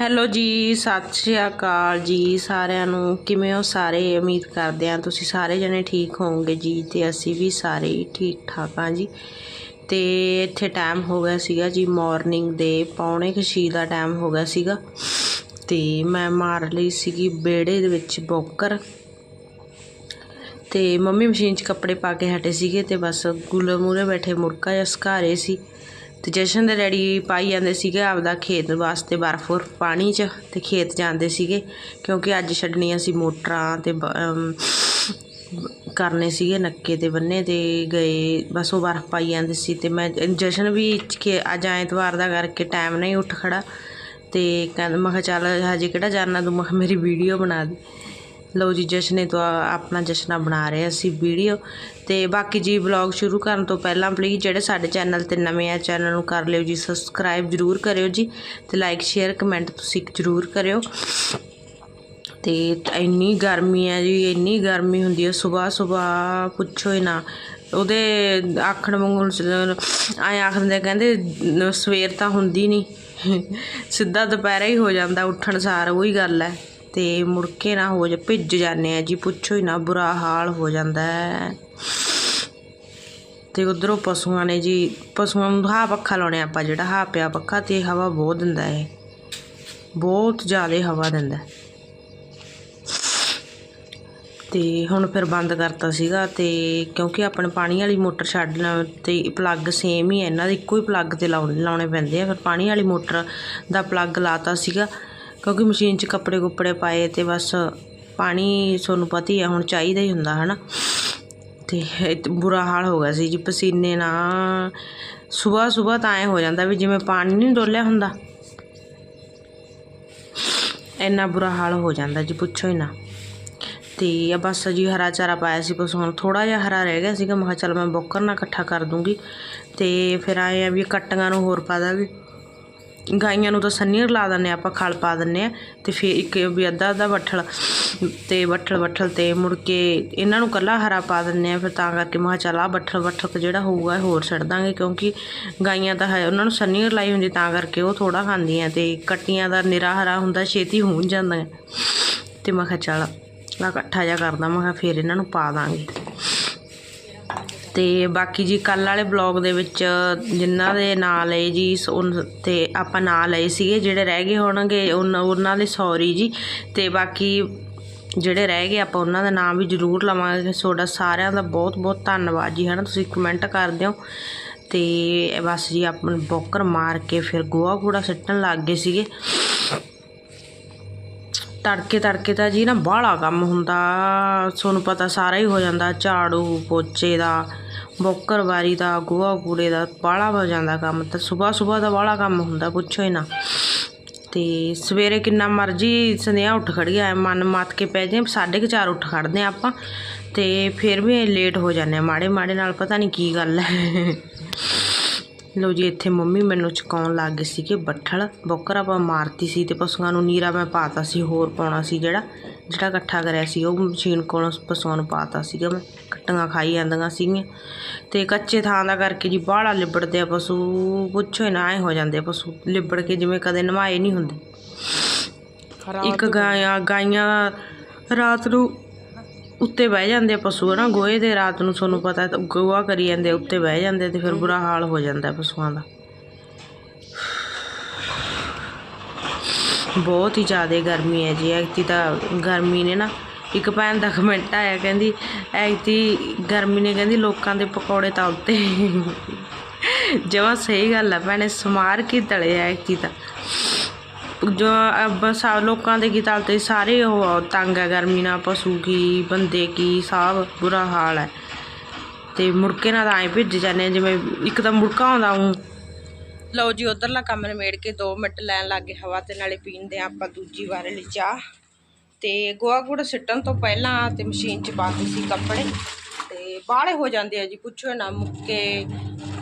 Hello ਜੀ, ਸਤਿ ਸ਼੍ਰੀ ਅਕਾਲ ਜੀ ਸਾਰਿਆਂ ਨੂੰ। ਕਿਵੇਂ ਹੋ ਸਾਰੇ? ਉਮੀਦ ਕਰਦੇ ਹਾਂ ਤੁਸੀਂ ਸਾਰੇ ਜਣੇ ਠੀਕ ਹੋਵੋਗੇ ਜੀ ਤੇ ਅਸੀਂ ਵੀ ਸਾਰੇ ਹੀ ਠੀਕ ਠਾਕ ਹਾਂ ਜੀ। ਤੇ ਇੱਥੇ ਟਾਈਮ ਹੋ ਗਿਆ ਸੀਗਾ ਜੀ ਮਾਰਨਿੰਗ ਦੇ, ਪੌਣੇ ਕੁ ਦਾ ਟਾਈਮ ਹੋ ਗਿਆ ਸੀਗਾ। ਤੇ ਮੈਂ ਮਾਰ ਲਈ ਸੀਗੀ ਬੇੜੇ ਦੇ ਵਿੱਚ ਬੋਕਰ। ਤੇ ਮੰਮੀ ਮਸ਼ੀਨ 'ਚ ਕੱਪੜੇ ਪਾ ਕੇ ਹਟੇ ਸੀਗੇ ਤੇ ਬਸ ਗੁੱਲ ਮੂਰੇ ਬੈਠੇ ਮੁੜਕਾ ਜਾਂ ਸੁਕਾ ਸੀ। ਤੇ ਜਸ਼ਨ ਦੇ ਡੈਡੀ ਪਾਈ ਜਾਂਦੇ ਸੀਗੇ ਆਪਦਾ ਖੇਤ ਵਾਸਤੇ ਬਰਫ ਪਾਣੀ 'ਚ ਤੇ ਖੇਤ ਜਾਂਦੇ ਸੀਗੇ, ਕਿਉਂਕਿ ਅੱਜ ਛੱਡਣੀਆਂ ਸੀ ਮੋਟਰਾਂ ਤੇ ਬ- ਕਰਨੇ ਸੀਗੇ ਨੱਕੇ ਤੇ ਬੰਨੇ ਤੇ ਗਏ, ਬਸ ਉਹ ਬਰਫ ਪਾਈ ਜਾਂਦੇ ਸੀ ਤੇ ਮੈਂ, ਜਸ਼ਨ ਵੀ ਕਿ ਅੱਜ ਐਤਵਾਰ ਦਾ ਕਰਕੇ ਟਾਈਮ ਨਹੀਂ ਉੱਠ ਖੜਾ ਤੇ ਕਹਿੰਦਾ ਮੈਂ ਕਿਹਾ ਚੱਲ ਹਜੇ ਕਿਹੜਾ ਜਾਣਾ ਤੂੰ ਮੈਂ ਕਿਹਾ ਮੇਰੀ ਵੀਡੀਓ ਬਣਾ ਦੇ। ਲਓ ਜੀ, ਜਸ਼ਨੇ ਤੋਂ ਆਪਣਾ ਜਸ਼ਨਾ ਬਣਾ ਰਹੇ ਅਸੀਂ ਵੀਡੀਓ। ਤੇ ਬਾਕੀ ਜੀ ਵਲੌਗ ਸ਼ੁਰੂ ਕਰਨ ਤੋਂ ਪਹਿਲਾਂ ਪਲੀਜ਼ ਜਿਹੜੇ ਸਾਡੇ ਚੈਨਲ ਤੇ ਨਵੇਂ ਆ ਚੈਨਲ ਨੂੰ ਕਰ ਲਿਓ ਜੀ ਸਬਸਕ੍ਰਾਈਬ ਜਰੂਰ ਕਰਿਓ ਜੀ ਤੇ ਲਾਈਕ ਸ਼ੇਅਰ ਕਮੈਂਟ ਤੁਸੀਂ ਜਰੂਰ ਕਰਿਓ। ਤੇ ਇੰਨੀ ਗਰਮੀ ਹੈ ਜੀ, ਇੰਨੀ ਗਰਮੀ ਹੁੰਦੀ ਹੈ ਸਵੇਰ ਸਵੇਰ ਪੁੱਛੋ ਹੀ ਨਾ। ਉਹਦੇ ਆਖਣ ਵਾਂਗੂ ਆਏ ਆਖਦੇ ਕਹਿੰਦੇ ਸਵੇਰ ਤਾਂ ਹੁੰਦੀ ਨਹੀਂ ਸਿੱਧਾ ਦੁਪਹਿਰਾ ਹੀ ਹੋ ਜਾਂਦਾ, ਉੱਠਣ ਸਾਰ, ਉਹੀ ਗੱਲ ਹੈ। ਅਤੇ ਮੁੜ ਕੇ ਨਾ ਹੋ ਜਾ, ਭਿੱਜ ਜਾਂਦੇ ਆ ਜੀ, ਪੁੱਛੋ ਹੀ ਨਾ, ਬੁਰਾ ਹਾਲ ਹੋ ਜਾਂਦਾ ਹੈ ਤੇ ਉਧਰੋਂ ਪਸ਼ੂਆਂ ਨੇ ਜੀ, ਪਸ਼ੂਆਂ ਨੂੰ ਹਾ ਪੱਖਾ ਲਾਉਣੇ ਆਪਾਂ ਜਿਹੜਾ, ਹਾ ਪਿਆ ਪੱਖਾ ਤੇ ਹਵਾ ਬਹੁਤ ਦਿੰਦਾ ਹੈ ਬਹੁਤ ਜ਼ਿਆਦਾ ਹਵਾ ਦਿੰਦਾ। ਹੈ। ਤੇ ਹੁਣ ਫਿਰ ਬੰਦ ਕਰਤਾ ਸੀਗਾ ਤੇ ਕਿਉਂਕਿ ਆਪਣੇ ਪਾਣੀ ਵਾਲੀ ਮੋਟਰ ਛੱਡਣਾ ਤੇ ਪਲੱਗ ਸੇਮ ਹੀ ਹੈ ਇਹਨਾਂ ਦੇ ਇੱਕੋ ਹੀ ਪਲੱਗ ਤੇ ਲਾਉਣੇ ਲਾਉਣੇ ਪੈਂਦੇ ਆ। ਫਿਰ ਪਾਣੀ ਵਾਲੀ ਮੋਟਰ ਦਾ ਪਲੱਗ ਲਾਤਾ ਸੀਗਾ। ਕਿਉਂਕਿ ਮਸ਼ੀਨ 'ਚ ਕੱਪੜੇ ਕੁੱਪੜੇ ਪਾਏ ਅਤੇ ਬਸ ਪਾਣੀ ਤੁਹਾਨੂੰ ਪਤਾ ਹੀ ਆ, ਹੁਣ ਚਾਹੀਦਾ ਹੀ ਹੁੰਦਾ ਹੈ ਨਾ ਅਤੇ ਬੁਰਾ ਹਾਲ ਹੋ ਗਿਆ ਸੀ ਜੀ, ਪਸੀਨੇ ਨਾਲ ਸਵੇਰ ਸਵੇਰ ਤਾਂ ਐ ਹੋ ਜਾਂਦਾ ਵੀ ਜਿਵੇਂ ਪਾਣੀ ਨਹੀਂ ਡੋਲਿਆ ਹੁੰਦਾ। ਇੰਨਾ ਬੁਰਾ ਹਾਲ ਹੋ ਜਾਂਦਾ ਜੀ, ਪੁੱਛੋ ਹੀ ਨਾ। ਤੇ ਆ ਬਸ ਜੀ ਹਰਾ ਚਾਰਾ ਪਾਇਆ ਸੀ, ਬਸ ਹੁਣ ਥੋੜਾ ਜਿਹਾ ਹਰਾ ਰਹਿ ਗਿਆ ਸੀਗਾ, ਮੈਂ ਕਿਹਾ ਚੱਲ ਮੈਂ ਬੋਕਰ ਨਾਲ ਇਕੱਠਾ ਕਰ ਦੂੰਗੀ। ਤੇ ਫਿਰ ਆਏ ਆ ਵੀ ਕੱਟੀਆਂ ਨੂੰ ਹੋਰ ਪਾ ਦਾਂਗੇ। ਗਾਈਆਂ ਨੂੰ ਤਾਂ ਸੰਨੀਰ ਲਾ ਦਿੰਨੇ ਆਪਾਂ ਖਲ ਪਾ ਦਿੰਦੇ ਹਾਂ ਅਤੇ ਫਿਰ ਇੱਕ ਵੀ ਅੱਧਾ ਅੱਧਾ ਬੱਠਲ ਅਤੇ ਬੱਠਲ ਬੱਠਲ ਤੇ ਮੁੜ ਕੇ ਇਹਨਾਂ ਨੂੰ ਇਕੱਲਾ ਹਰਾ ਪਾ ਦਿੰਦੇ ਹਾਂ, ਫਿਰ ਤਾਂ ਕਰਕੇ ਮੈਂ ਕਿਹਾ ਚੱਲ ਆਹ ਬੱਠਲ ਬੱਠਲ ਜਿਹੜਾ ਹੋਊਗਾ ਇਹ ਹੋਰ ਛੱਡ ਦਾਂਗੇ ਕਿਉਂਕਿ ਗਾਈਆਂ ਤਾਂ ਹੈ, ਉਹਨਾਂ ਨੂੰ ਸੰਨੀਰ ਲਾਈ ਹੁੰਦੀ ਤਾਂ ਕਰਕੇ ਉਹ ਥੋੜ੍ਹਾ ਖਾਂਦੀਆਂ ਅਤੇ ਕੱਟੀਆਂ ਦਾ ਨਿਰਾ ਹਰਾ ਹੁੰਦਾ, ਛੇਤੀ ਹੁੰਝ ਜਾਂਦਾ ਅਤੇ ਮੈਂ ਕਿਹਾ ਚੱਲ ਆ ਇਕੱਠਾ ਜਿਹਾ ਕਰਦਾ, ਮੈਂ ਕਿਹਾ ਫਿਰ ਇਹਨਾਂ ਨੂੰ ਪਾ ਦਾਂਗੇ। ਅਤੇ ਬਾਕੀ ਜੀ ਕੱਲ੍ਹ ਵਾਲੇ ਬਲੌਗ ਦੇ ਵਿੱਚ ਜਿਨ੍ਹਾਂ ਦੇ ਨਾਂ ਲਏ ਜੀ, ਸ- ਆਪਾਂ ਨਾਂ ਲਏ ਸੀਗੇ, ਜਿਹੜੇ ਰਹਿ ਗਏ ਹੋਣਗੇ ਉਹਨਾਂ ਉਹਨਾਂ ਦੇ ਸੌਰੀ ਜੀ। ਅਤੇ ਬਾਕੀ ਜਿਹੜੇ ਰਹਿ ਗਏ, ਆਪਾਂ ਉਹਨਾਂ ਦਾ ਨਾਮ ਵੀ ਜ਼ਰੂਰ ਲਵਾਂਗੇ। ਤੁਹਾਡਾ ਸਾਰਿਆਂ ਦਾ ਬਹੁਤ ਬਹੁਤ ਧੰਨਵਾਦ ਜੀ ਹੈ ਨਾ ਤੁਸੀਂ ਕਮੈਂਟ ਕਰਦੇ ਹੋ। ਤੇ ਬਸ ਜੀ, ਆਪਾਂ ਬੋਕਰ ਮਾਰ ਕੇ ਫਿਰ ਗੋਹਾ ਕੂੜਾ ਸਿੱਟਣ ਲੱਗ ਗਏ ਸੀਗੇ। ਤੜਕੇ ਤੜਕੇ ਤਾਂ ਜੀ ਨਾ ਬਾਹਲਾ ਕੰਮ ਹੁੰਦਾ। ਤੁਹਾਨੂੰ ਪਤਾ ਸਾਰਾ ਹੀ ਹੋ ਜਾਂਦਾ, ਝਾੜੂ, ਪੋਚੇ ਦਾ। ਬੋਕਰਵਾਰੀ ਦਾ, ਗੋਹਾ ਕੂੜੇ ਦਾ ਬਾਹਲਾ ਹੋ ਜਾਂਦਾ ਕੰਮ ਤਾਂ ਸਵੇਰ ਸਵੇਰ ਦਾ ਬਾਹਲਾ ਕੰਮ ਹੁੰਦਾ, ਪੁੱਛੋ ਹੀ ਨਾ। ਤੇ ਸਵੇਰੇ ਕਿੰਨਾ ਮਰਜ਼ੀ ਸੰਧਿਆ ਉੱਠ ਖੜੀ ਆ ਮਨ ਮੱਤ ਕੇ ਪੈ ਜੇ ਸਾਢੇ ਕੁ ਚਾਰ ਉੱਠ ਖੜਦੇ ਆ ਆਪਾਂ, ਤੇ ਫਿਰ ਵੀ ਲੇਟ ਹੋ ਜਾਂਦੇ ਆ, ਮਾੜੇ ਮਾੜੇ ਨਾਲ ਪਤਾ ਨਹੀਂ ਕੀ ਗੱਲ ਹੈ। ਲੋ ਜੀ, ਇੱਥੇ ਮੰਮੀ ਮੈਨੂੰ ਚਕਾਉਣ ਲੱਗ ਗਏ ਸੀਗੇ ਬੱਠਲ, ਬੋਕਰ ਆਪਾਂ ਮਾਰਤੀ ਸੀ ਤੇ ਪਸ਼ੂਆਂ ਨੂੰ ਨੀਰਾ ਮੈਂ ਪਾਤਾ ਸੀ, ਹੋਰ ਪਾਉਣਾ ਸੀ ਜਿਹੜਾ ਜਿਹੜਾ ਇਕੱਠਾ ਕਰਿਆ ਸੀ, ਉਹ ਮਸ਼ੀਨ ਕੋਲੋਂ ਪਸ਼ੂਆਂ ਨੂੰ ਪਾਤਾ ਸੀਗਾ ਮੈਂ। ਕੱਟੀਆਂ ਖਾਈ ਜਾਂਦੀਆਂ ਸੀਗੀਆਂ। ਤੇ ਕੱਚੇ ਥਾਂ ਦਾ ਕਰਕੇ ਜੀ ਬਾਹਲਾ ਲਿਬੜਦੇ ਆ ਪਸ਼ੂ ਪੁੱਛੋ ਨਾ ਐ ਹੋ ਜਾਂਦੇ ਪਸ਼ੂ। ਲਿਬੜ ਕੇ ਜਿਵੇਂ ਕਦੇ ਨਵਾਏ ਨਹੀਂ ਹੁੰਦੇ। ਇੱਕ ਗਾਇਆ ਗਾਈਆਂ ਰਾਤ ਨੂੰ ਉੱਤੇ ਬਹਿ ਜਾਂਦੇ ਆ ਪਸ਼ੂ ਹਨਾ? ਗੋਹੇ ਦੇ ਰਾਤ ਨੂੰ ਤੁਹਾਨੂੰ ਪਤਾ ਗੋਹਾ ਕਰੀ ਜਾਂਦੇ ਉੱਤੇ ਬਹਿ ਜਾਂਦੇ ਤੇ ਫਿਰ ਬੁਰਾ ਹਾਲ ਹੋ ਜਾਂਦਾ ਪਸ਼ੂਆਂ ਦਾ। ਬਹੁਤ ਹੀ ਜ਼ਿਆਦਾ ਗਰਮੀ ਹੈ ਜੀ। ਐਕਤੀ ਤਾਂ ਗਰਮੀ ਨੇ ਨਾ ਇੱਕ ਭੈਣ ਦਾ ਕਮੈਂਟ ਆਇਆ, ਕਹਿੰਦੀ ਐਕਤੀ ਗਰਮੀ ਨੇ ਕਹਿੰਦੀ ਲੋਕਾਂ ਦੇ ਪਕੌੜੇ ਤਲਤੇ ਜਮਾ ਸਹੀ ਗੱਲ ਆ ਭੈਣੇ, ਸਮਾਰ ਕੀ ਤਲੇ ਆ ਤਾਂ ਜੋ ਬਸ ਲੋਕਾਂ ਦੇ ਕੀ ਤਾਲ ਸਾਰੇ ਉਹ ਤੰਗ ਹੈ ਗਰਮੀ ਨਾਲ ਪਸ਼ੂ ਕੀ, ਬੰਦੇ ਕੀ ਸਭ ਬੁਰਾ ਹਾਲ ਹੈ ਤੇ ਮੁੜਕੇ ਨਾਲ ਤਾਂ ਭਿੱਜ ਜਾਂਦੇ ਜਿਵੇਂ ਇੱਕ ਤਾਂ ਮੁੜਕਾ ਆਉਂਦਾ ਹੂੰ ਲਓ ਜੀ, ਉਧਰਲਾ ਕੰਮ ਨਿਮੇੜ ਕੇ 2 ਮਿੰਟ ਲੈਣ ਲੱਗੇ ਹਵਾ ਤੇ, ਨਾਲੇ ਪੀਣ ਦੇ ਆਪਾਂ ਦੂਜੀ ਵਾਰ ਲਈ ਚਾਹ। ਤੇ ਗੋਹਾ ਗੁੜ ਸਿੱਟਣ ਤੋਂ ਪਹਿਲਾਂ ਤੇ ਮਸ਼ੀਨ 'ਚ ਪਾਤੇ ਸੀ ਕੱਪੜੇ ਤੇ ਬਾਹਲੇ ਹੋ ਜਾਂਦੇ ਆ ਜੀ, ਪੁੱਛੋ ਨਾ, ਮੁੱਕੇ,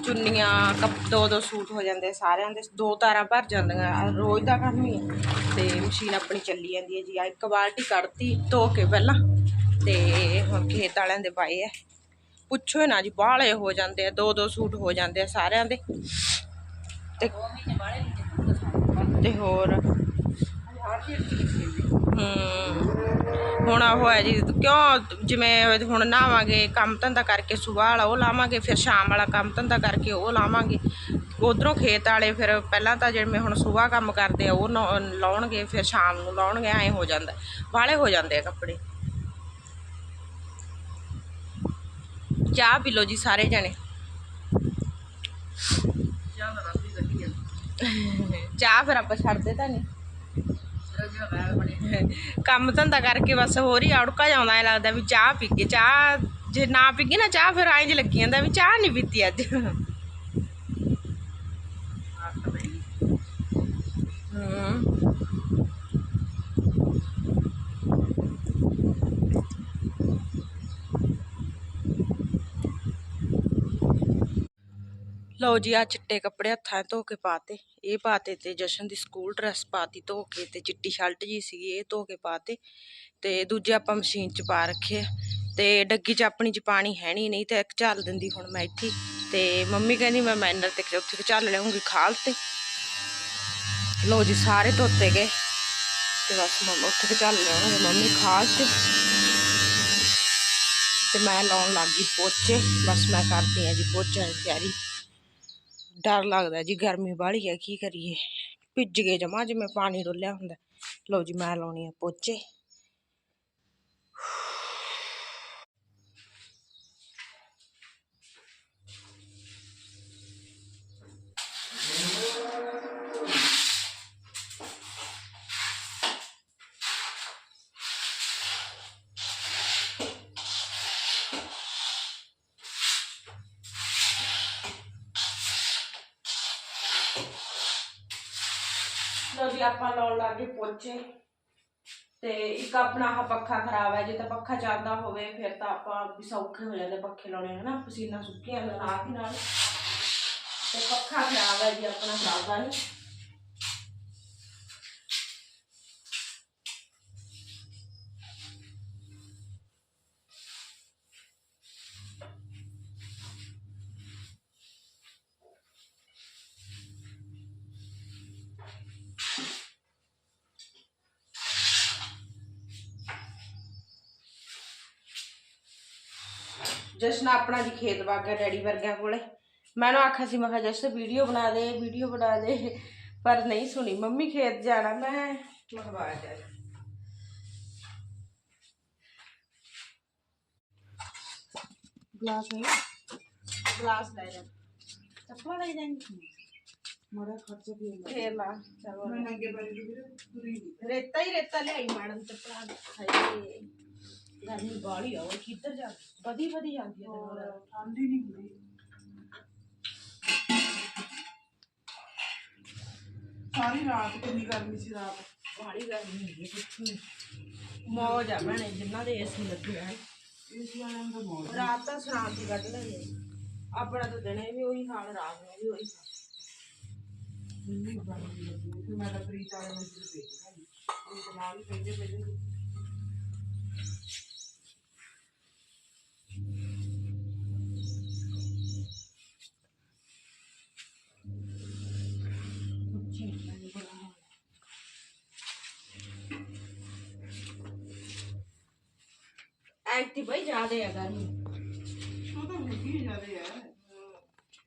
ਚੁੰਨੀਆਂ, ਕੱਪ ਦੋ ਦੋ ਸੂਟ ਹੋ ਜਾਂਦੇ ਸਾਰਿਆਂ ਦੇ, ਦੋ ਤਾਰਾਂ ਭਰ ਜਾਂਦੀਆਂ ਰੋਜ਼ ਦਾ ਕੰਮ ਹੀ ਹੈ ਤੇ ਮਸ਼ੀਨ ਆਪਣੀ ਚੱਲੀ ਜਾਂਦੀ ਹੈ ਜੀ ਆ ਇੱਕ ਬਾਲਟੀ ਕੱਢਤੀ, ਧੋ ਕੇ ਪਹਿਲਾਂ, ਤੇ ਹੁਣ ਖੇਤ ਵਾਲਿਆਂ ਦੇ ਪਾਏ ਆ। ਪੁੱਛੋ ਨਾ ਜੀ, ਬਾਹਲੇ ਹੋ ਜਾਂਦੇ ਆ ਦੋ ਦੋ ਸੂਟ ਹੋ ਜਾਂਦੇ ਆ ਸਾਰਿਆਂ ਦੇ। ਤੇ ਤੇ ਹੋਰ? ਹੁਣ ਉਹ ਹੈ ਜੀ, ਕਿਉਂ ਜਿਵੇਂ ਹੁਣ ਨਹਾਵਾਂਗੇ, ਕੰਮ ਧੰਦਾ ਕਰਕੇ ਸਵੇਰ ਵਾਲਾ ਉਹ ਲਾਵਾਂਗੇ, ਫਿਰ ਸ਼ਾਮ ਵਾਲਾ ਕੰਮ ਧੰਦਾ ਕਰਕੇ ਉਹ ਲਾਵਾਂਗੇ। ਉਧਰੋਂ ਖੇਤ ਵਾਲੇ ਫਿਰ ਪਹਿਲਾਂ ਤਾਂ ਜਿਵੇਂ ਹੁਣ ਸਵੇਰ ਕੰਮ ਕਰਦੇ ਆ, ਉਹ ਲਾਉਣਗੇ, ਫਿਰ ਸ਼ਾਮ ਨੂੰ ਲਾਉਣਗੇ, ਐਂ ਹੋ ਜਾਂਦਾ। ਵਾਲੇ ਹੋ ਜਾਂਦੇ ਆ ਕੱਪੜੇ। ਚਾਹ ਪੀ ਲਓ ਜੀ ਸਾਰੇ ਜਣੇ। ਚਾਹ ਫਿਰ ਆਪਾਂ ਛੱਡਦੇ ਤਾਂ ਨਹੀਂ। ਕੰਮ ਧੰਦਾ ਕਰਕੇ ਬਸ ਹੋਰ ਹੀ ਔੜਕਾ ਜਾਂਦਾ ਐ ਲੱਗਦਾ ਵੀ ਚਾਹ ਪੀ ਕੇ, ਚਾਹ ਜੇ ਨਾ ਪੀਗੀ ਨਾ ਚਾਹ, ਫਿਰ ਐਂ ਜਿ ਲੱਗੀ ਜਾਂਦਾ ਵੀ ਚਾਹ ਨਹੀਂ ਪੀਤੀ ਅੱਜ ਹਮ ਲਓ ਜੀ ਆ ਚਿੱਟੇ ਕੱਪੜੇ ਹੱਥਾਂ ਧੋ ਕੇ ਪਾਤੇ। ਇਹ ਪਾਤੇ ਤੇ ਜਸ਼ਨ ਦੀ ਸਕੂਲ ਡਰੈਸ ਪਾਤੀ ਧੋ ਕੇ ਤੇ ਚਿੱਟੀ ਸ਼ਰਟ ਜੀ ਸੀਗੀ, ਇਹ ਧੋ ਕੇ ਪਾਤੇ। ਤੇ ਦੂਜੇ ਆਪਾਂ ਮਸ਼ੀਨ 'ਚ ਪਾ ਰੱਖੇ ਤੇ ਡੱਗੀ 'ਚ ਆਪਣੀ 'ਚ ਪਾਣੀ ਹੈ ਨਹੀਂ ਨਹੀਂ ਤੇ ਇੱਕ ਝੱਲ ਦਿੰਦੀ ਹੁਣ ਮੈਂ ਇੱਥੇ। ਤੇ ਮੰਮੀ ਕਹਿੰਦੀ ਮੈਂ ਮੈਨਰ ਤੇ ਉੱਥੇ ਝੱਲ ਲਿਆਉਂਗੀ ਖਾਲ ਤੇ। ਲਓ ਜੀ, ਸਾਰੇ ਧੋਤੇ ਗਏ। ਤੇ ਬਸ ਮੰਮਾ ਉੱਥੇ ਕੇ ਝੱਲ ਲਿਆਉਣਗੇ ਮੰਮੀ ਖਾਲ ਤੇ ਤੇ ਮੈਂ ਲਾਉਣ ਲੱਗ ਗਈ ਪੋਚੇ। ਬਸ ਮੈਂ ਕਰਦੀ ਆ ਜੀ ਪੋਚਿਆਂ ਦੀ ਤਿਆਰੀ। ਡਰ ਲੱਗਦਾ ਜੀ, ਗਰਮੀ ਬਾਹਲੀ ਹੈ ਕੀ ਕਰੀਏ? ਭਿੱਜ ਗਏ ਜਮਾ ਜਿਵੇਂ ਪਾਣੀ ਡੋਲਿਆ ਹੁੰਦਾ ਲਓ ਜੀ, ਮੈਂ ਲਾਉਣੀ ਆ ਪੋਚੇ। ਆਪਾਂ ਲਾਉਣ ਲੱਗ ਗਏ ਪੋਚੇ। ਤੇ ਇੱਕ ਆਪਣਾ ਆਹ ਪੱਖਾ ਖਰਾਬ ਹੈ, ਜੇ ਤਾਂ ਪੱਖਾ ਚੱਲਦਾ ਹੋਵੇ, ਫਿਰ ਤਾਂ ਆਪਾਂ ਵੀ ਸੌਖੇ ਹੋ ਜਾਂਦੇ ਪੱਖੇ ਲਾਉਣੇ, ਹਨਾ? ਪਸੀਨਾ ਸੁੱਕਿਆ ਜਾਂਦਾ ਰਾਤ ਹੀ ਨਾਲ ਤੇ ਪੱਖਾ ਖਰਾਬ ਹੈ ਜੀ, ਆਪਣਾ ਚੱਲਦਾ ਨਹੀਂ। ਜਸ਼ਨ ਆਪਣਾ ਜੀ ਖੇਤ ਵਾਗਾ ਡੈਡੀ ਵਰਗਿਆਂ ਕੋਲੇ ਮੈਨੂੰ ਆਖਿਆ ਸੀ ਮੈਂ ਕਿਹਾ ਜਸ਼ਨ ਵੀਡੀਓ ਬਣਾ ਦੇ ਵੀਡੀਓ ਬਣਾ ਦੇ ਪਰ ਨਹੀਂ ਸੁਣੀ ਮੰਮੀ ਖੇਤ ਜਾਣਾ ਮੈਂ ਮਖਵਾ ਜਾ ਗਲਾਸ ਹੈ ਗਲਾਸ ਲੈ ਜਾ ਚੱਪਲਾ ਲੈ ਜਾਏਂਗੇ ਮੜਾ ਖਰਚਾ ਵੀ ਹੁੰਦਾ ਫੇਰ ਲਾ ਚਲੋ ਮੈਂ ਨੰਗੇ ਪੈਰੀ ਦੀ ਵੀਰੇ ਤੁਰੀ ਨਹੀਂ ਰੇਤਾ ਹੀ ਰੇਤਾ ਲਿਆਈ ਮੈਡਮ ਤੇ ਭਰਾ ਹਾਏ ਗਰਮੀ ਬਾਹਲੀ ਆ ਉਹ ਕਿੱਧਰ ਜਾ ਵਧੀ ਵਧੀ ਜਾਂਦੀ ਹੈ ਔਰ ਤੇ ਠੰਡ ਹੀ ਨਹੀਂ ਹੁੰਦੀ। ਸਾਰੀ ਰਾਤ ਕਿੰਨੀ ਗਰਮੀ ਸੀ ਰਾਤ? ਬਾਹਲੀ ਗਰਮੀ ਹੁੰਦੀ ਹੈ ਕੁਛ ਮੌਜ ਆ ਭੈਣੇ ਜਿਨ੍ਹਾਂ ਦੇ ਏਸੀ ਲੱਗੇ ਆ। ਇਸ ਵਾਲਿਆਂ ਦਾ ਮੌਜ ਰਾਤ ਤਾਂ ਸ਼ਾਂਤੀ ਕੱਢ ਲੈਂਦੇ ਆਪਣਾ ਤਾਂ ਦਿਨੇ ਵੀ ਉਹੀ ਹਾਲ ਰਾਤ ਨੂੰ ਵੀ ਉਹੀ ਹਾਲ। ਇੰਨੀ ਗਰਮੀ ਲੱਗੀ। ਐਕਟਿਵ ਬਈ ਜ਼ਿਆਦੇ ਆ ਗਰਮੀ। ਉਹ ਤਾਂ ਹੀ ਜ਼ਿਆਦੇ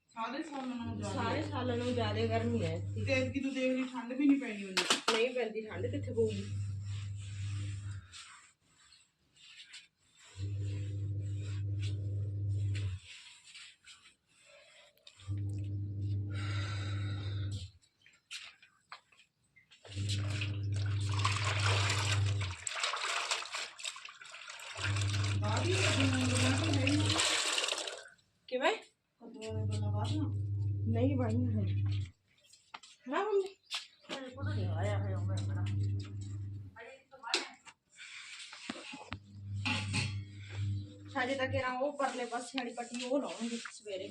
ਸਾਰੇ ਸਾਲਾਂ ਜ਼ਿਆਦਾ ਸਾਰੇ ਸਾਲਾਂ ਨੂੰ ਜ਼ਿਆਦੇ ਗਰਮੀ ਹੈ ਤੇ ਐਤਕੀ ਤੂੰ ਦੇਖ ਲਈ ਠੰਡ ਵੀ ਨਹੀਂ ਪੈਣੀ ਉਹਨੇ ਨਹੀਂ ਪੈਂਦੀ ਠੰਡ ਕਿੱਥੇ ਪਊਗੀ ਬਾਹਰ ਹੀ ਲੱਗਣਾ ਤਾਂ ਹੈ ਹੀ ਨਹੀਂ। ਕਿਵੇਂ ਕਦੋਂ ਨੇ ਬਣਾ ਬਾਹਰ ਨਾ ਨਹੀਂ ਬਾਈ ਹੈ ਨਾ ਮੰਮੀ ਮੇਰੇ ਕੋਲ ਨਹੀਂ ਆਇਆ ਹੈ ਉਹ ਮੇਰਾ ਸਾਜੇ ਤੱਕ ਪਰਲੇ ਪਾਸੇ ਵਾਲੀ ਪੱਟੀ ਉਹ ਲਾਉਣਗੇ ਸਵੇਰੇ।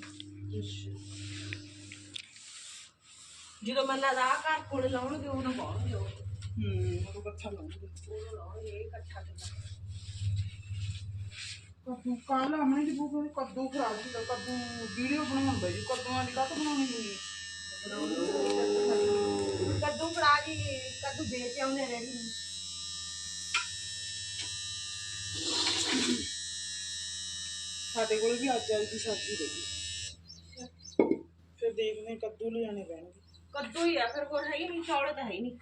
ਜਦੋਂ ਮੈਂ ਲਦਾ ਘਰ ਕੋਲ ਲਾਉਣਗੇ ਉਹ ਨਾ ਪਾਉਣਗੇ ਉਹ। ਹੂੰ ਉਹ ਕੱਥਾ ਲਾਉਂਦੇ ਉਹ ਲਾਉਣਗੇ ਇਕੱਠਾ ਕੱਦੂ ਕੱਲ ਆਮਣੇ ਦੀ ਬੁੱਕ ਕੱਦੂ ਖਰਾਬ ਸੀ ਕੱਦੂ ਵੀਡੀਓ ਬਣਾਉਣ ਬਈ ਕੱਦੂਆਂ ਦੀ ਕੱਟ ਬਣਾਉਣੀ ਹੋਈ ਕੱਦੂ ਫੜਾ ਜੀ ਕੱਦੂ ਵੇਚ ਆਉਂਦੇ ਰੈਡੀ ਸਾਡੇ ਕੋਲ ਵੀ ਅੱਜ ਆਈ ਦੀ ਸਬਜ਼ੀ ਰਹੀ ਫਿਰ ਦੇਖਦੇ ਹਾਂ ਕੱਦੂ ਲਿਆਣੇ ਪੈਣਗੇ। ਕੱਦੂ ਹੀ ਆ ਫਿਰ ਹੋਰ ਹੈ ਹੀ ਨਹੀਂ ਚੌਲ ਤਾਂ ਹੈ ਹੀ ਨਹੀਂ।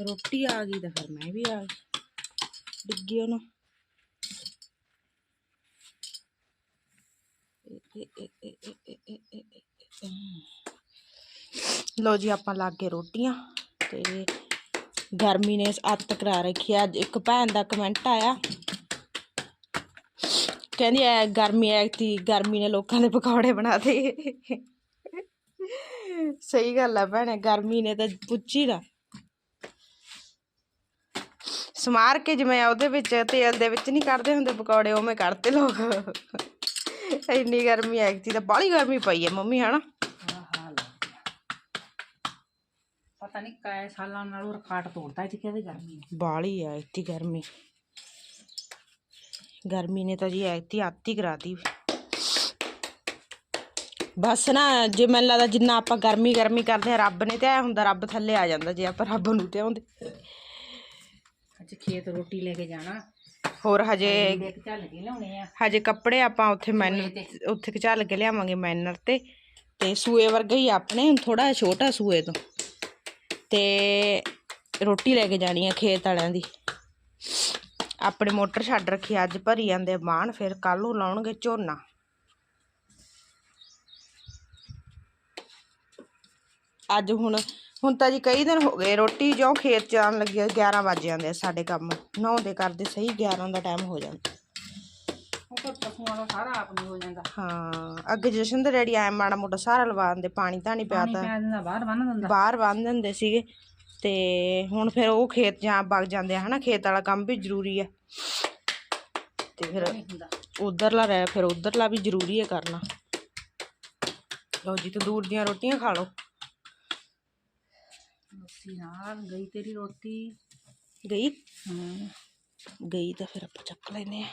ਰੋਟੀ ਆ ਗਈ ਤਾਂ ਫਿਰ ਮੈਂ ਵੀ ਆ ਗਈ। ਡਿੱਗੀ ਉਹਨੂੰ। ਲੋ ਜੀ ਆਪਾਂ ਲਾ ਕੇ ਰੋਟੀਆਂ। ਤੇ ਗਰਮੀ ਨੇ ਅੱਤ ਕਰਾ ਰੱਖੀ ਆ। ਅੱਜ ਇੱਕ ਭੈਣ ਦਾ ਕਮੈਂਟ ਆਇਆ। ਕਹਿੰਦੀ ਐ ਗਰਮੀ ਐ ਤੀ, ਗਰਮੀ ਨੇ ਲੋਕਾਂ ਦੇ ਪਕੌੜੇ ਬਣਾ ਦੇ ਸਹੀ ਗੱਲ ਆ ਭੈਣੇ, ਗਰਮੀ ਨੇ ਤਾਂ ਪੁੱਛੀ ਨਾ। ਸਮਾਰ ਕੇ ਜਿਵੇਂ ਉਹਦੇ ਵਿੱਚ ਤੇਲ ਦੇ ਵਿੱਚ ਨਹੀਂ ਕੱਢਦੇ ਹੁੰਦੇ ਪਕੌੜੇ, ਉਵੇਂ ਕੱਢਤੇ ਲੋਕ। ਇੰਨੀ ਗਰਮੀ ਐ ਤੀ ਤਾਂ, ਬਾਹਲੀ ਗਰਮੀ ਪਈ ਐ ਮੰਮੀ, ਹਨਾ ਹਾਲ ਪਤਾ ਨਹੀਂ ਕਾਏ ਸਾਲਾਂ ਨਾਲੋਂ ਰਕਾਟ ਤੋੜਦਾ ਇੱਥੇ ਕਿਹਦੇ ਗਰਮੀ ਨੇ ਬਾਹਲੀ ਐ ਇੱਥੇ ਗਰਮੀ। ਗਰਮੀ ਨੇ ਤਾਂ ਜੀ ਐਤੀ ਆਤੀ ਕਰਾਤੀ। ਬਸ ਨਾ ਜੇ ਮੈਨੂੰ ਲੱਗਦਾ ਜਿੰਨਾ ਆਪਾਂ ਗਰਮੀ ਗਰਮੀ ਕਰਦੇ ਆ ਰੱਬ ਨੇ ਤੇ ਐ ਹੁੰਦਾ ਰੱਬ ਥੱਲੇ ਆ ਜਾਂਦਾ ਜੇ ਆਪਾਂ ਰੱਬ ਨੂੰ ਧਿਆਉਂਦੇ ਅੱਜ ਖੇਤ ਰੋਟੀ ਲੈ ਕੇ ਜਾਣਾ। ਹੋਰ ਹਜੇ ਦੇਖ ਚੱਲ ਕੇ ਲਿਆਉਣੇ ਆ। ਹਜੇ ਕੱਪੜੇ ਆਪਾਂ ਉੱਥੇ ਮੈਨਰ ਉੱਥੇ ਚੱਲ ਕੇ ਲਿਆਵਾਂਗੇ ਮੈਨਰ ਤੇ। ਤੇ ਸੂਏ ਵਰਗਾ ਹੀ ਆ ਆਪਣੇ ਥੋੜਾ ਛੋਟਾ ਸੂਏ ਤੋਂ। ਤੇ ਰੋਟੀ ਲੈ ਕੇ ਜਾਣੀ ਆ ਖੇਤ ਵਾਲਿਆਂ ਦੀ। ਆਪਣੇ ਮੋਟਰ ਛੱਡ ਰੱਖੀ ਅੱਜ ਭਰੀ ਜਾਂਦੇ ਬਾਣ ਫਿਰ ਕੱਲ ਨੂੰ ਲਾਉਣਗੇ ਝੋਨਾ। ਅੱਜ ਹੁਣ ਹੁਣ ਤਾਂ ਜੀ ਕਈ ਦਿਨ ਹੋ ਗਏ ਰੋਟੀ ਜੋ ਖੇਤ ਚ ਆਉਣ ਲੱਗੀ ਆ, 11 ਵਜ ਜਾਂਦੇ ਆ ਸਾਡੇ ਕੰਮ। ਨਹਾਉਂਦੇ ਕਰਦੇ ਸਹੀ 11 ਦਾ ਟਾਈਮ ਹੋ ਜਾਂਦਾ। ਉਹ ਤਾਂ ਪਸ਼ੂਆਂ ਦਾ ਸਾਰਾ ਆਪ ਨੂੰ ਹੋ ਜਾਂਦਾ। ਹਾਂ ਅੱਗੇ ਜਸ਼ਨ ਦੇ ਡੈਡੀ ਆਏ ਮਾੜਾ ਮੋਟਾ ਸਾਰਾ ਲਵਾ ਦਿੰਦੇ ਪਾਣੀ ਤਾ ਪੈ ਦਿੰਦਾ ਬਾਹਰ ਬੰਨ ਦਿੰਦਾ। ਬਾਹਰ ਬੰਨ ਦਿੰਦੇ ਸੀਗੇ ਤੇ ਹੁਣ ਫਿਰ ਉਹ ਖੇਤ ਜਾਂ ਵਗ ਜਾਂਦੇ ਆ ਹਨਾ ਖੇਤ ਵਾਲਾ ਕੰਮ ਵੀ ਜ਼ਰੂਰੀ ਆ। ਤੇ ਫਿਰ ਨਹੀਂ ਹੁੰਦਾ। ਉਧਰਲਾ ਰਹਿ ਫਿਰ ਉਧਰਲਾ ਵੀ ਜ਼ਰੂਰੀ ਹੈ ਕਰਨਾ। ਲਓ ਜੀ ਤੰਦੂਰ ਦੀਆਂ ਰੋਟੀਆਂ ਖਾ ਲਓ। ਰੋਟੀ ਨਾਲ ਗਈ ਤੇਰੀ ਰੋਟੀ। ਗਈ? ਹੂੰ। ਗਈ ਤਾਂ ਫਿਰ ਆਪਾਂ ਚੱਕ ਲੈਨੇ ਆ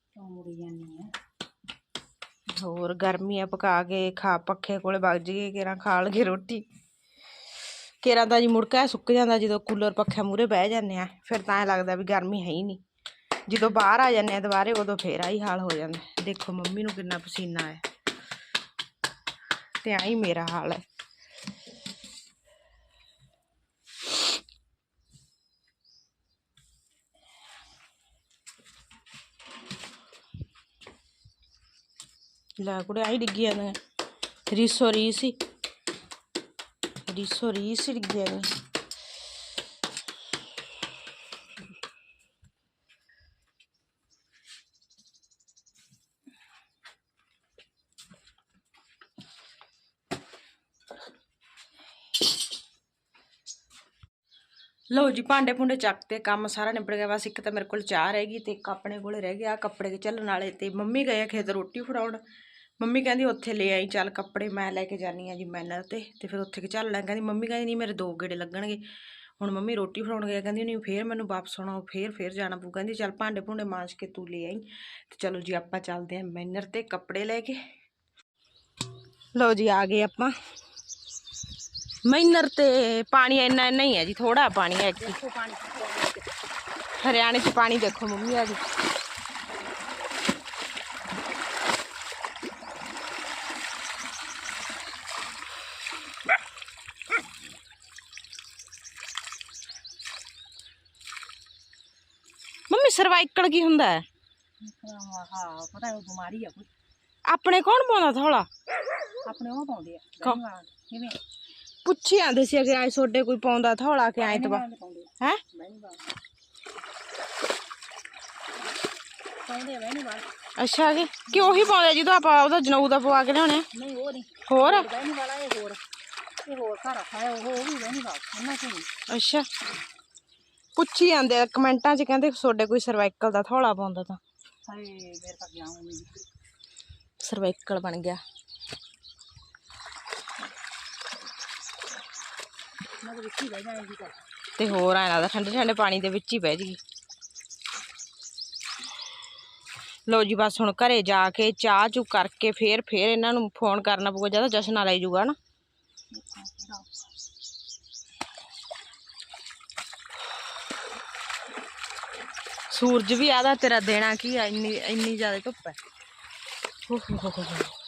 ਕਿਉਂ ਮੁੜੀ ਜਾਂਦੀ ਹੈ ਹੋਰ ਗਰਮੀ ਆ, ਪਕਾ ਕੇ ਖਾ, ਪੱਖੇ ਕੋਲੇ ਵਗ ਜੀਏ ਕੇਰਾਂ ਖਾ ਲਗੇ ਰੋਟੀ। ਕੇਰਾਂ ਦਾ ਜੀ ਮੁੜਕਾ ਸੁੱਕ ਜਾਂਦਾ, ਜਦੋਂ ਕੂਲਰ ਪੱਖੇ ਮੂਰੇ ਬਹਿ ਜਾਂਦੇ ਆ, ਫਿਰ ਤਾਂ ਐ ਲੱਗਦਾ ਵੀ ਗਰਮੀ ਹੈ ਹੀ ਨਹੀਂ। ਜਦੋਂ ਬਾਹਰ ਆ ਜਾਂਦੇ ਆ ਦੁਬਾਰੇ, ਉਦੋਂ ਫੇਰ ਆਹੀ ਹਾਲ ਹੋ ਜਾਂਦਾ। ਦੇਖੋ ਮੰਮੀ ਨੂੰ ਕਿੰਨਾ ਪਸੀਨਾ ਆਇਆ। ਤੇ ਆਈ ਮੇਰਾ ਹਾਲ ਹੈ। ਲੈ ਕੁੜੇ ਆਈ ਡਿੱਗੀ ਜਾਂਦੀਆਂ ਰੀਸੋ ਰੀਸ ਹੀ ਰੀਸੋ ਲਓ ਜੀ, ਭਾਂਡੇ ਭੁੰਡੇ ਚੱਕ ਤੇ ਕੰਮ ਸਾਰਾ ਨਿਬੜ ਗਿਆ। ਬਸ ਇੱਕ ਤਾਂ ਮੇਰੇ ਕੋਲ ਚਾਹ ਰਹਿ ਗਈ ਤੇ ਇੱਕ ਆਪਣੇ ਕੋਲ ਰਹਿ ਗਿਆ ਕੱਪੜੇ ਕੇ ਚੱਲਣ ਵਾਲੇ ਤੇ ਮੰਮੀ ਗਏ ਆ ਖੇਤ ਰੋਟੀ ਫੜਾਉਣ। ਮੰਮੀ ਕਹਿੰਦੀ ਉੱਥੇ ਲੈ ਆਈ, ਚੱਲ ਕੱਪੜੇ ਮੈਂ ਲੈ ਕੇ ਜਾਨੀ ਆ ਜੀ ਮੈਨਰ ਤੇ ਤੇ ਫਿਰ ਉੱਥੇ ਕੇ ਚੱਲ ਲੈ। ਕਹਿੰਦੀ ਮੰਮੀ ਕਹਿੰਦੀ ਨਹੀਂ, ਮੇਰੇ ਦੋ ਗੇੜੇ ਲੱਗਣਗੇ। ਹੁਣ ਮੰਮੀ ਰੋਟੀ ਫੜਾਉਣ ਗਏ, ਕਹਿੰਦੀ ਨਹੀਂ ਫੇਰ ਮੈਨੂੰ ਵਾਪਸ ਆਉਣਾ ਫੇਰ ਫੇਰ ਜਾਣਾ ਪਊ। ਕਹਿੰਦੀ ਚੱਲ ਭਾਂਡੇ ਭੁੰਡੇ ਮਾਂਜ ਕੇ ਤੂੰ ਲੈ ਆਈ, ਤੇ ਚਲੋ ਜੀ ਆਪਾਂ ਚੱਲਦੇ ਆਂ ਮੈਨਰ ਤੇ ਕੱਪੜੇ ਲੈ ਕੇ। ਲਓ ਜੀ, ਆ ਗਏ ਆਪਾਂ। ਮੈਨਰ ਤੇ ਪਾਣੀ ਇੰਨਾ ਇੰਨਾ ਹੀ ਹੈ ਜੀ ਥੋੜਾ ਪਾਣੀ ਹੈ ਇੱਥੇ ਦੇਖੋ ਪਾਣੀ ਹਰਿਆਣੇ ਚ ਪਾਣੀ ਦੇਖੋ ਮੰਮੀ ਆ ਜੀ ਮੰਮੀ ਸਰਵਾਈਕਲ ਕੀ ਹੁੰਦਾ ਹੈ ਹਾਂ ਪਤਾ ਉਹ ਬਿਮਾਰੀ ਆ ਕੋਈ ਆਪਣੇ ਕੌਣ ਪਾਉਂਦਾ ਥੋੜਾ ਆਪਣੇ ਉਹ ਪਾਉਂਦੇ ਆ ਕੌਣ? ਦਹੀਂ ਵਾਲਾ। ਕਿਵੇਂ ਪੁੱਛੀ ਆਂਦੇ ਸੀ ਅਗੇ ਆਏ ਸੋਡੇ ਕੋਈ ਪਾਉਂਦਾ ਥੋੜਾ ਕਿ ਆਏ ਤਬਾ ਵਾਲੇ ਪਾਉਂਦੇ ਆ। ਹੈ ਬਹਿਣੀ ਵਾਲਾ ਪਾਉਂਦੇ ਆ? ਬਹਿਣੀ ਵਾਲਾ ਅੱਛਾ ਜੀ ਕਿ ਉਹੀ ਪਾਉਂਦਾ ਜਦੋਂ ਆਪਾਂ ਉਹਦਾ ਜਨਊ ਦਾ ਪਵਾ ਕੇ ਲਿਆਉਣੇ ਆ? ਨਹੀਂ ਉਹ ਨਹੀਂ ਹੋਰ? ਬਹਿਣੀ ਵਾਲਾ ਇਹ ਹੋਰ ਇਹ ਹੋਰ ਘਰ ਖਾਇਆ ਉਹ ਉਹ ਵੀ ਬਹਿਣੀ ਵਾਲਾ ਉਹਨਾਂ ਚ ਨਹੀਂ ਅੱਛਾ। ਪੁੱਛੀ ਜਾਂਦੇ ਆ ਕਮੈਂਟਾਂ 'ਚ ਕਹਿੰਦੇ ਤੁਹਾਡੇ ਕੋਈ ਸਰਵਾਈਕਲ ਦਾ ਥੋੜਾ ਪਾਉਂਦਾ ਤਾਂ। ਹਾਏ ਮੇਰੇ ਤੱਕ ਗਿਆ ਹੂੰ। ਸਰਵਾਈਕਲ ਬਣ ਗਿਆ। ਮੈਂ ਤਾਂ ਵਿੱਚੀ ਬਹਿ ਜਾਏਗੀ ਤਾਂ। ਤੇ ਹੋਰ ਐਂ ਲੱਗਦਾ ਠੰਡੇ ਠੰਡੇ ਪਾਣੀ ਦੇ ਵਿੱਚ ਹੀ ਬਹਿ ਜੀ ਲੋ ਜੀ ਬਸ ਹੁਣ ਘਰੇ ਜਾ ਕੇ ਚਾਹ ਚੂ ਕਰਕੇ ਫੇਰ ਫੇਰ ਇਹਨਾਂ ਨੂੰ ਫੋਨ ਕਰਨਾ ਪਊਗਾ ਜਦੋਂ ਜਸ਼ਨ ਆ ਲੈ ਜਾਊਗਾ ਨਾ ਸੂਰਜ ਵੀ ਆਦਾ ਤੇਰਾ, ਦੇਣਾ ਕੀ ਆ? ਇੰਨੀ ਇੰਨੀ ਜ਼ਿਆਦਾ ਧੁੱਪ ਹੈ। ਹੋ ਹੋ ਹੋ ਹੋ।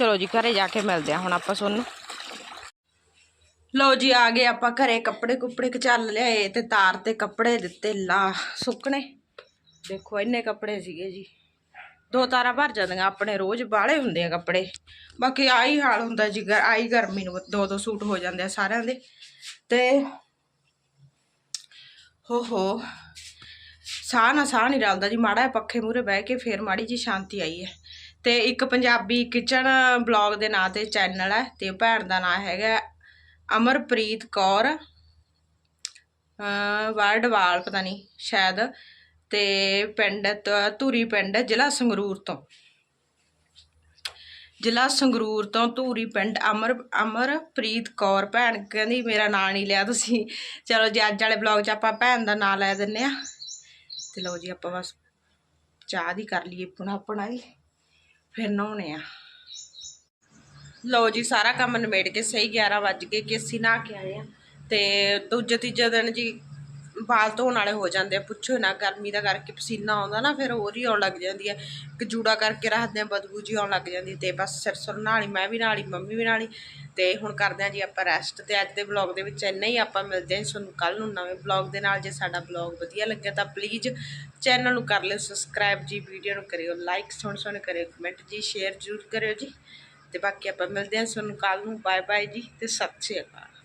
ਚਲੋ ਜੀ, ਘਰੇ ਜਾ ਕੇ ਮਿਲਦੇ ਆ ਹੁਣ ਆਪਾਂ ਤੁਹਾਨੂੰ ਲਓ ਜੀ, ਆ ਗਏ ਆਪਾਂ ਘਰੇ ਕੱਪੜੇ ਕੁੱਪੜੇ ਕਚਲ ਲਿਆਏ ਤੇ ਤਾਰ ਤੇ ਕੱਪੜੇ ਦਿੱਤੇ ਲਾ ਸੁੱਕਣੇ। ਦੇਖੋ, ਇੰਨੇ ਕੱਪੜੇ ਸੀਗੇ ਜੀ। ਦੋ ਤਾਰਾਂ ਭਰ ਜਾਂਦੀਆਂ, ਆਪਣੇ ਰੋਜ਼ ਬਾਹਲੇ ਹੁੰਦੇ ਆ ਕੱਪੜੇ। ਬਾਕੀ ਆਹੀ ਹਾਲ ਹੁੰਦਾ ਜੀ, ਗਰ ਆਈ ਗਰਮੀ ਨੂੰ ਦੋ ਦੋ ਸੂਟ ਹੋ ਜਾਂਦੇ ਆ ਸਾਰਿਆਂ ਦੇ। ਤੇ ਹੋ ਹੋ ਸਾਹ ਨਾ ਸਾਹ ਨਹੀਂ ਰਲਦਾ ਜੀ, ਮਾੜਾ ਪੱਖੇ ਮੂਰੇ ਬਹਿ ਕੇ ਫੇਰ ਮਾੜੀ ਜੀ ਸ਼ਾਂਤੀ ਆਈ ਹੈ। ਤੇ ਇੱਕ ਪੰਜਾਬੀ ਕਿਚਨ ਬਲੌਗ ਦੇ ਨਾਂ ਤੇ ਚੈਨਲ ਹੈ ਤੇ ਭੈਣ ਦਾ ਨਾਂ ਹੈਗਾ ਅਮਰਪ੍ਰੀਤ ਕੌਰ ਅ ਵਰਡਵਾਲ ਪਤਾ ਨਹੀਂ ਸ਼ਾਇਦ ਤੇ ਪਿੰਡ ਤ- ਧੂਰੀ ਪਿੰਡ ਜ਼ਿਲ੍ਹਾ ਸੰਗਰੂਰ ਤੋਂ। ਜ਼ਿਲ੍ਹਾ ਸੰਗਰੂਰ ਤੋਂ ਧੂਰੀ ਪਿੰਡ ਅਮਰ, ਅਮਰਪ੍ਰੀਤ ਕੌਰ, ਭੈਣ ਕਹਿੰਦੀ ਮੇਰਾ ਨਾਂ ਨਹੀਂ ਲਿਆ ਤੁਸੀਂ। ਚਲੋ ਜੀ, ਅੱਜ ਵਾਲੇ ਬਲੌਗ 'ਚ ਆਪਾਂ ਭੈਣ ਦਾ ਨਾਂ ਲੈ ਦਿੰਨੇ ਆ ਤੇ ਲਓ ਜੀ, ਆਪਾਂ ਬਸ ਚਾਹ ਦੀ ਕਰ ਲਈਏ ਪੁਣਾ ਪਣਾਈ ਫਿਰ ਨਹਾਉਣੇ ਆ। ਲਓ ਜੀ, ਸਾਰਾ ਕੰਮ ਨਿਬੇੜ ਕੇ ਸਹੀ 11 ਵੱਜ ਗਏ, ਕਿ ਅਸੀਂ ਨਹਾ ਕੇ ਆਏ ਆ। ਤੇ ਦੂਜੇ ਤੀਜੇ ਦਿਨ ਜੀ ਵਾਲ ਧੋਣ ਵਾਲੇ ਹੋ ਜਾਂਦੇ ਆ, ਪੁੱਛੋ ਨਾ, ਗਰਮੀ ਦਾ ਕਰਕੇ ਪਸੀਨਾ ਆਉਂਦਾ ਨਾ, ਫਿਰ ਹੋਰ ਹੀ ਆਉਣ ਲੱਗ ਜਾਂਦੀ ਹੈ ਇੱਕ ਜੂੜਾ ਕਰਕੇ ਰੱਖਦੇ ਆ, ਬਦਬੂ ਜੀ ਆਉਣ ਲੱਗ ਜਾਂਦੀ ਤੇ ਬਸ ਸਿਰ ਸੁਰ ਨਹਾਲੀ, ਮੈਂ ਵੀ ਨਹਾਲੀ, ਮੰਮੀ ਵੀ ਨਹਾਲੀ। ਤੇ ਹੁਣ ਕਰਦੇ ਆ ਜੀ ਆਪਾਂ ਰੈਸਟ ਤੇ ਅੱਜ ਦੇ ਵਲੌਗ ਦੇ ਵਿੱਚ ਇੰਨਾ ਹੀ ਆਪਾਂ ਮਿਲਦੇ ਹਾਂ ਤੁਹਾਨੂੰ ਕੱਲ ਨੂੰ ਨਵੇਂ ਵਲੌਗ ਦੇ ਨਾਲ। ਜੇ ਸਾਡਾ ਵਲੌਗ ਵਧੀਆ ਲੱਗਿਆ ਤਾਂ ਪਲੀਜ਼ ਚੈਨਲ ਨੂੰ ਕਰ ਲਿਓ ਸਬਸਕ੍ਰਾਈਬ ਜੀ ਵੀਡੀਓ ਨੂੰ ਕਰਿਓ ਲਾਈਕ ਸੁਣ ਸੁਣ ਕਰਿਓ ਕਮੈਂਟ ਜੀ ਸ਼ੇਅਰ ਜ਼ਰੂਰ ਕਰਿਓ ਜੀ। ਤੇ ਬਾਕੀ ਆਪਾਂ ਮਿਲਦੇ ਹਾਂ ਤੁਹਾਨੂੰ ਕੱਲ ਨੂੰ। ਬਾਏ ਬਾਏ ਜੀ, ਤੇ ਸਤਿ ਸ਼੍ਰੀ ਅਕਾਲ।